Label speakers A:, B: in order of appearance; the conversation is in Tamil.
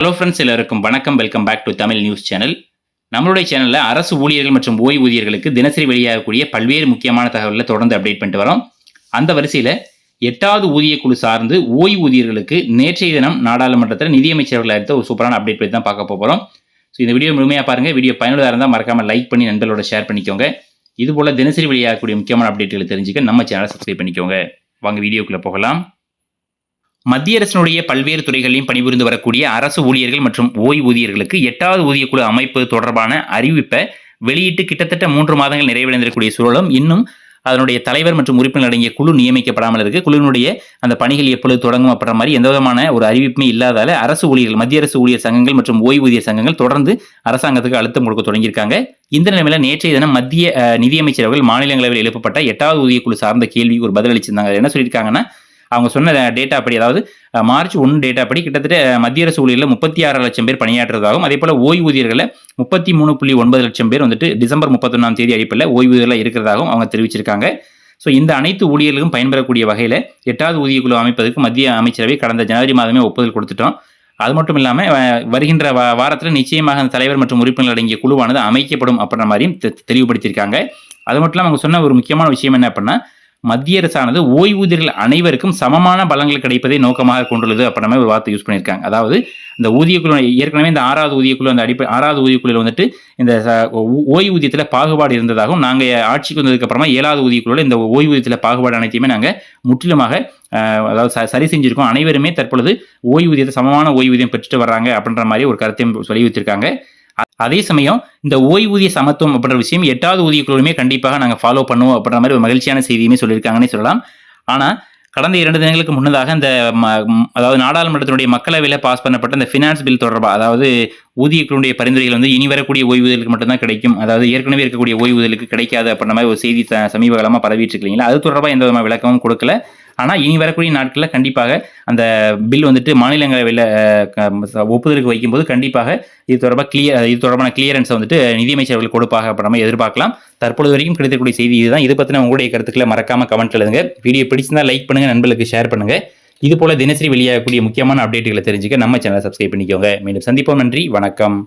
A: ஹலோ ஃப்ரெண்ட்ஸ் எல்லாருக்கும் வணக்கம். Welcome back to Tamil news channel நம்மளுடைய சேனலில் அரசு ஊழியர்கள் மற்றும் ஓய்வூதியர்களுக்கு தினசரி வெளியாகக்கூடிய பல்வேறு முக்கியமான தகவல்களை தொடர்ந்து அப்டேட் பண்ணிட்டு வரோம். அந்த வரிசையில் எட்டாவது ஊதிய குழு சார்ந்து ஓய்வூதியர்களுக்கு நேற்றைய தினம் நாடாளுமன்றத்தில் நிதியமைச்சர்கள் அளித்த ஒரு சூப்பரான அப்டேட் பற்றி தான் பார்க்க போகிறோம் ஸோ இந்த வீடியோ முழுமையாக பாருங்கள் வீடியோ பயனுள்ளதாக இருந்தால் மறக்காமல் லைக் பண்ணி நண்பர்களோட ஷேர் பண்ணிக்கோங்க. இது போல் தினசரி வெளியாகக்கூடிய முக்கியமான அப்டேட்டுகளை தெரிஞ்சுக்க நம்ம சேனலை சப்ஸ்கிரைப் பண்ணிக்கோங்க. வாங்க வீடியோக்குள்ளே போகலாம். மத்திய அரசினுடைய பல்வேறு துறைகளிலும் பணிபுரிந்து வரக்கூடிய அரசு ஊழியர்கள் மற்றும் ஓய்வூதியர்களுக்கு எட்டாவது ஊதியக்குழு அமைப்பு தொடர்பான அறிவிப்பை வெளியிட்டு கிட்டத்தட்ட மூன்று மாதங்கள் நிறைவடைந்திருக்கக்கூடிய சூழலும் இன்னும் அதனுடைய தலைவர் மற்றும் உறுப்பினர் அடங்கிய குழு நியமிக்கப்படாமல் இருக்கு. குழுவினுடைய அந்த பணிகள் எப்பொழுது தொடங்கும் அப்படின்ற மாதிரி எந்த விதமான ஒரு அறிவிப்புமே இல்லாதால அரசு ஊழியர்கள் மத்திய அரசு ஊழியர் சங்கங்கள் மற்றும் ஓய்வூதிய சங்கங்கள் தொடர்ந்து அரசாங்கத்துக்கு அழுத்தம் கொடுக்க தொடங்கியிருக்காங்க. இந்த நிலைமையில நேற்றைய தினம் மத்திய நிதியமைச்சர் அவர்கள் மாநிலங்களவையில் எழுப்பப்பட்ட எட்டாவது ஊதியக்குழு சார்ந்த கேள்விக்கு ஒரு பதிலளிச்சிருந்தாங்க என்ன சொல்லியிருக்காங்கன்னா அவங்க சொன்ன டேட்டா படி அதாவது மார்ச் ஒன்று டேட்டா படி கிட்டத்தட்ட மத்திய அரசு ஊழியரில் முப்பத்தி ஆறு லட்சம் பேர் பணியாற்றுவதாகவும் அதே போல் ஓய்வூதியர்களில் முப்பத்தி மூணு புள்ளி ஒன்பது லட்சம் பேர் வந்துட்டு டிசம்பர் முப்பத்தொன்னாம் தேதி அடிப்படையில் ஓய்வூதியர்களாக இருக்கிறதாகவும் அவங்க தெரிவிச்சிருக்காங்க. ஸோ இந்த அனைத்து ஊழியர்களுக்கும் பயன்பெறக்கூடிய வகையில் எட்டாவது ஊதியக்குழு அமைப்பதற்கு மத்திய அமைச்சரவை கடந்த ஜனவரி மாதமே ஒப்புதல் கொடுத்துட்டோம். அது மட்டும் இல்லாமல் வருகின்ற வா- வாரத்தில் நிச்சயமாக அந்த தலைவர் மற்றும் உறுப்பினர்கள் அடங்கிய குழுவானது அமைக்கப்படும் அப்படின்ற மாதிரியும் தெ- தெளிவுபடுத்தியிருக்காங்க. அது மட்டும் இல்லாமல் அவங்க சொன்ன ஒரு முக்கியமான விஷயம் என்ன அப்படின்னா மத்திய அரசானது ஓய்வூதியர்கள் அனைவருக்கும் சமமான பலன்கள் கிடைப்பதை நோக்கமாக கொண்டுள்ளது அப்படின்ற மாதிரி ஒரு வார்த்தை யூஸ் பண்ணியிருக்காங்க. அதாவது இந்த ஊதியக்குழு ஏற்கனவே இந்த ஆறாவது ஊதியக்குழு அந்த அடிப்படை ஆறாவது ஊதியக்குழுவில் வந்துட்டு இந்த ஓய்வூதியத்தில் பாகுபாடு இருந்ததாகவும் நாங்கள் ஆட்சிக்கு வந்ததுக்கு அப்புறமா ஏழாவது ஊதியக்குழுவில் இந்த ஓய்வூதியத்தில் பாகுபாடு அனைத்தையுமே நாங்கள் முற்றிலுமாக அதாவது ச- சரி செஞ்சிருக்கோம். அனைவருமே தற்பொழுது ஓய்வூதியத்தை சமமான ஓய்வூதியம் பெற்றுட்டு வர்றாங்க அப்படின்ற மாதிரி ஒரு கருத்தையும் சொல்லி வச்சிருக்காங்க அதே சமயம் இந்த ஓய்வூதிய சமத்துவம் அப்படின்ற விஷயம் எட்டாவது ஊதியக்குழுவுமே கண்டிப்பாக நாங்கள் ஃபாலோ பண்ணுவோம் அப்படின்ற மாதிரி ஒரு மகிழ்ச்சியான செய்தியுமே சொல்லியிருக்காங்கன்னே சொல்லலாம். ஆனால் கடந்த இரண்டு தினங்களுக்கு முன்னதாக இந்த ம- அதாவது நாடாளுமன்றத்தினுடைய மக்களவையில் பாஸ் பண்ணப்பட்ட இந்த ஃபினான்ஸ் பில் தொடர்பாக அதாவது ஊதியக்குழுடைய பரிந்துரைகள் வந்து இனி வரக்கூடிய ஓய்வூதியலுக்கு மட்டும்தான் கிடைக்கும். அதாவது ஏற்கனவே இருக்கக்கூடிய ஓய்வூதியலுக்கு கிடைக்காது அப்படின்ற மாதிரி ஒரு செய்தி சமீப காலமாக பரவிட்டு இருக்கீங்களா அது தொடர்பாக எந்த விதமான விளக்கமும் கொடுக்கல. ஆனால் இனி வரக்கூடிய நாட்களில் கண்டிப்பாக அந்த பில் வந்துட்டு மாநிலங்களவையில் ஒப்புதலுக்கு வைக்கும்போது கண்டிப்பாக இது தொடர்பாக கிளியர் இது தொடர்பான கிளியரன்ஸை வந்துட்டு நிதியமைச்சர்கள் கொடுப்பாக அப்ப நம்ம எதிர்பார்க்கலாம். தற்பொழுது வரைக்கும் கிடைத்தக்கூடிய செய்தி இதுதான். இது பற்றின உங்களுடைய கருத்துக்களை மறக்காமல் கமெண்ட் எழுதுங்க. வீடியோ பிடிச்சிருந்தா லைக் பண்ணுங்கள் நண்பர்களுக்கு ஷேர் பண்ணுங்கள் இதுபோல் தினசரி வெளியாகக்கூடிய முக்கியமான அப்டேட்டுகளை தெரிஞ்சுக்க நம்ம சேனலை சப்ஸ்கிரைப் பண்ணிக்கோங்க. மீண்டும் சந்திப்போம். நன்றி. வணக்கம்.